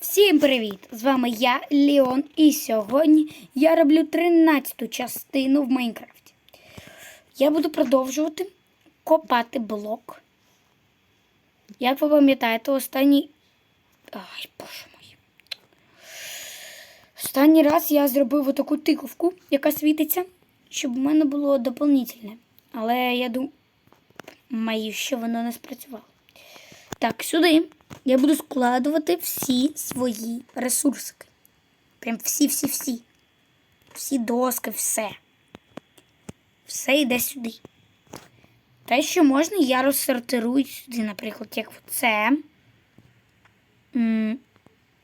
Всім привіт! З вами я, Леон, і сьогодні я роблю 13-ту частину в Майнкрафті. Я буду продовжувати копати блок. Як ви пам'ятаєте, останній. Ай, боже мой. Останній раз я зробив отаку тиковку, яка світиться, щоб в мене було доповнительне. Але я думаю, що воно не спрацювало. Так, сюди я буду складувати всі свої ресурсики. Прям всі-всі-всі. Всі доски, все. Все йде сюди. Те, що можна, я розсортирую сюди, наприклад, як це.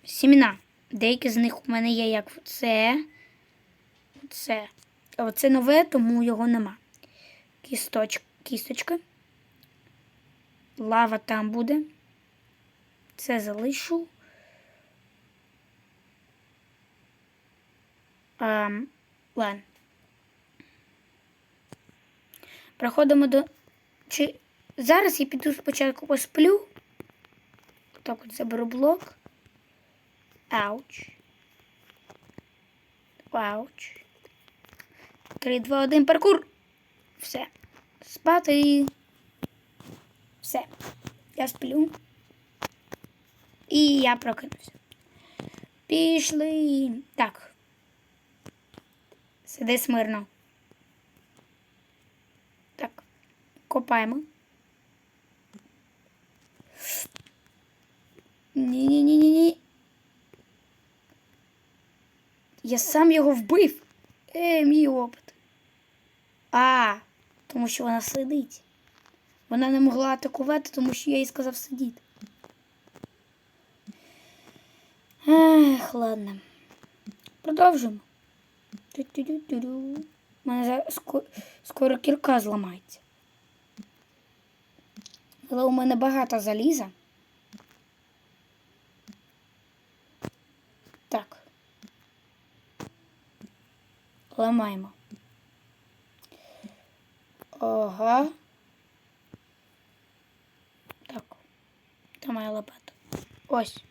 Сімена. Деякі з них у мене є як це. Це. А оце нове, тому його нема. Кісточ... Кісточка. Лава там буде. Це залишу. Ем, ладно. Проходимо до. Чи зараз я піду спочатку посплю. Так от заберу блок. Ауч. Ауч. 3, 2, 1, паркур. Все. Спати. Все. Я сплю. І я прокинувся. Пішли. Так. Сиди смирно. Так. Копаємо. Ні-ні-ні-ні-ні. Я сам його вбив. Е, мій опит. А, тому що вона сидить. Вона не могла атакувати, тому що я їй сказав сидіти. Ех, ладно. Продовжимо. У мене зараз скоро, кірка зламається. Але у мене багато заліза. Так. Ламаємо. Ага. Так. Це моя лопата. Ось.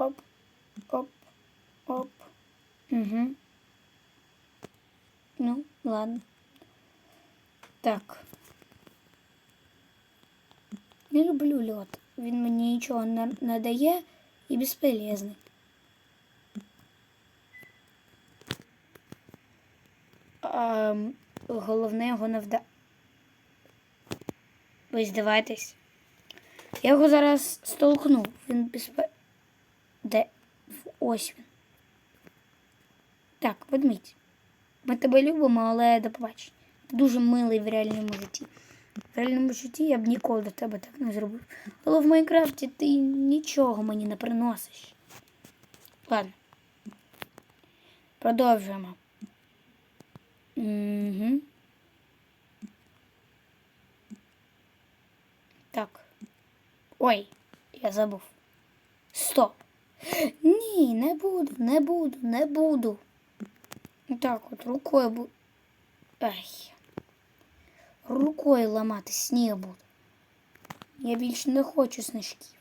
Оп, оп, оп. Угу. Ну, ладно. Так. Не люблю льот. Він мені нічого не, дає і безполезний. А, головне його не вда. Ви здавайтесь. Я його зараз столкну. Він безпе... Де? Ось він. Так, ведмідь. Ми тебе любимо, але до побачення. Ти дуже милий в реальному житті. В реальному житті я б ніколи до тебе так не зробив. Але в Майнкрафті ти нічого мені не приносиш. Ладно. Продовжуємо. Угу. Так. Ой, я забув. Стоп. Ні, не буду, не буду, не буду. Так от рукою буду. Ай. Рукою ламати сніг буду. Я більше не хочу снежків.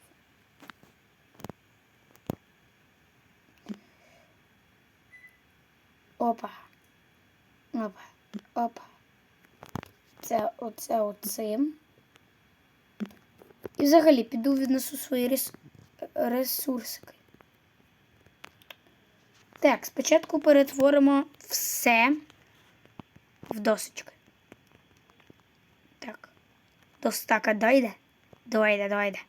Опа. Опа. Опа. Це оце оцим. І взагалі піду віднесу свої рес... ресурсики. Так, спочатку перетворимо все в досочки. Так. До стака дойде? Дойде, дойде.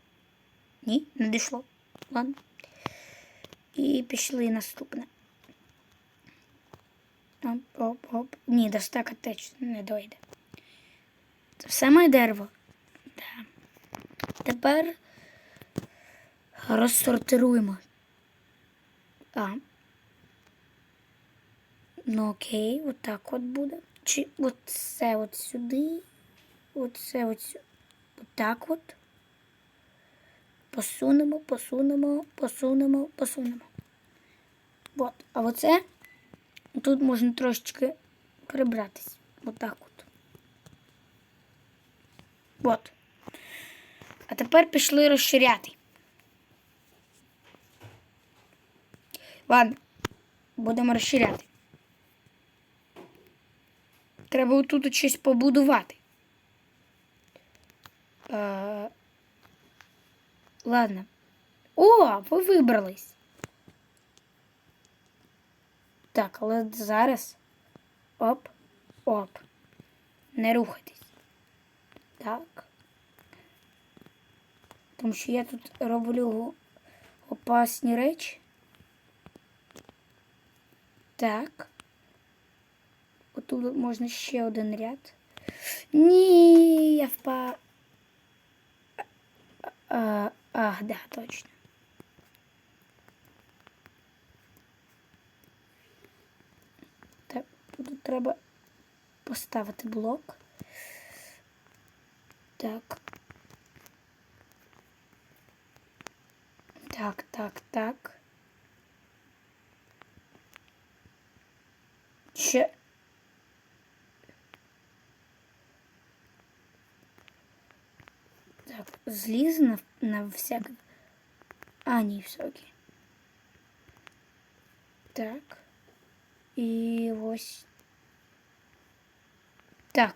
Ні, не дійшло. Ладно. І пішли наступне. Оп, оп, оп. Ні, до стака теж не дойде. Це все моє дерево. Да. Тепер розсортируємо. А. Ну окей, отак от буде. Чи оце от сюди. Оце от сюди. Отак от. Посунемо, посунемо, посунемо, посунемо. От. А оце тут можна трошечки прибратись. Отак от. От. А тепер пішли розширяти. Ладно, будемо розширяти. Треба отут щось побудувати. Е, ладно. О, ви вибрались. Так, але зараз. Оп, оп. Не рухайтесь. Так. Тому що я тут роблю опасні речі. Так. Отут можна ще один ряд. Ні, я впав. А, а, да, точно. Так, тут треба поставити блок. Так. Так, так, так. Ще. Так, зліз на, на всяк. А, все окей. Так. І ось. Так.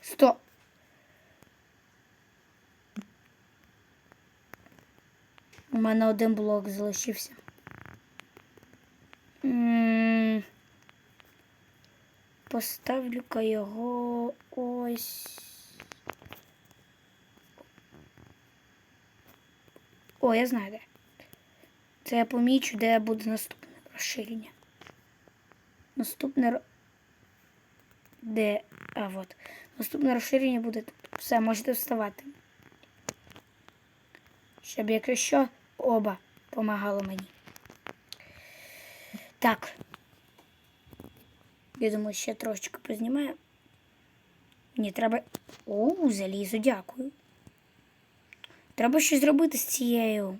Стоп. У мене один блок залишився. Поставлю-ка його ось. О, я знаю де. Це я помічу, де буде наступне розширення. Наступне. Де. А, от. Наступне розширення буде тут. Все, можете вставати. Щоб якщо що, оба помагали мені. Так. Я думаю, ще трошечки познімаю. Мені треба. О, залізо, дякую. Треба щось зробити з цією.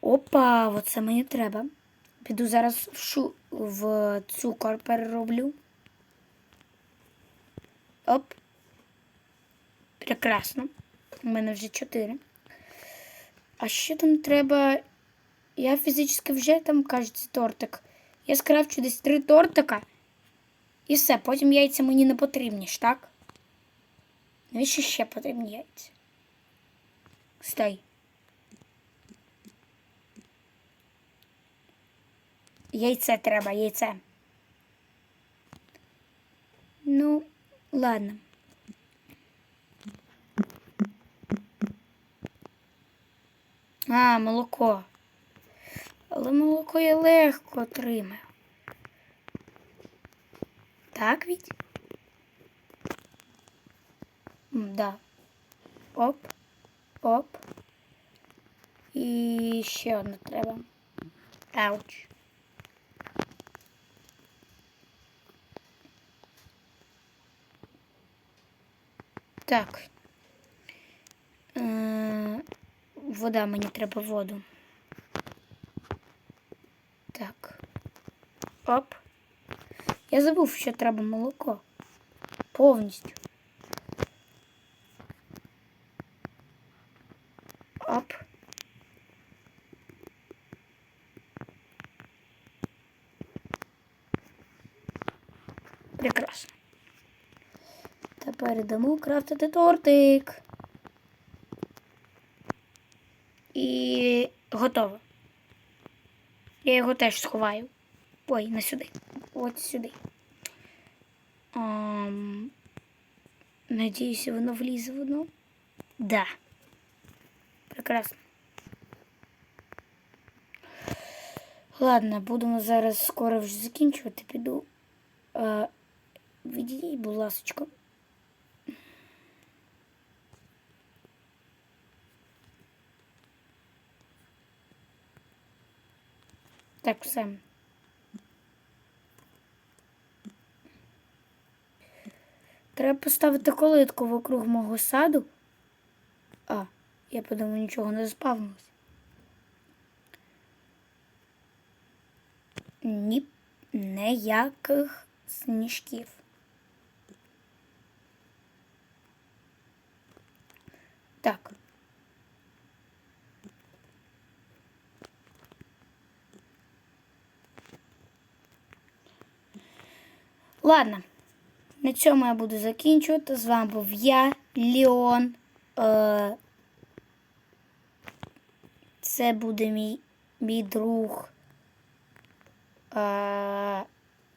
Опа, оце мені треба. Піду зараз в, шу... в цукор перероблю. Оп. Прекрасно. У мене вже чотири. А що там треба? Я фізично вже там кажеться тортик. Я скрафчу десь три тортика. І все, потім яйця мені не потрібні ж, так? Навіщо ще потрібні яйця? Стой. Яйце треба, яйце. Ну, ладно. А, молоко. Але молоко я легко отримаю. Так ведь? М, Да. Оп. Оп. І ще одне треба. Ауч. Так. Е, Вода, мені треба воду. Так. Оп. Я забув, що треба молоко. Повністю. Прекрасно. Тепер йдемо крафтити тортик. І готово. Я його теж сховаю. Ой, не сюди. От сюди. Ам... Надіюся, воно влізе в одно. Да. Прекрасно. Ладно, будемо зараз скоро вже закінчувати. Піду. Е, відійдіть, будь ласочка. Так, все. Треба поставити колитку вокруг мого саду. А, я подумав, нічого не заспавнилось. Ні, ніяких сніжків. Так. Ладно, на цьому я буду закінчувати. З вами був я, Ліон. Е, це буде мій мій друг. Е,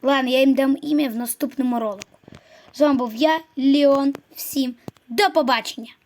ладно, я їм дам ім'я в наступному ролику. З вами був я, Ліон. Всім до побачення!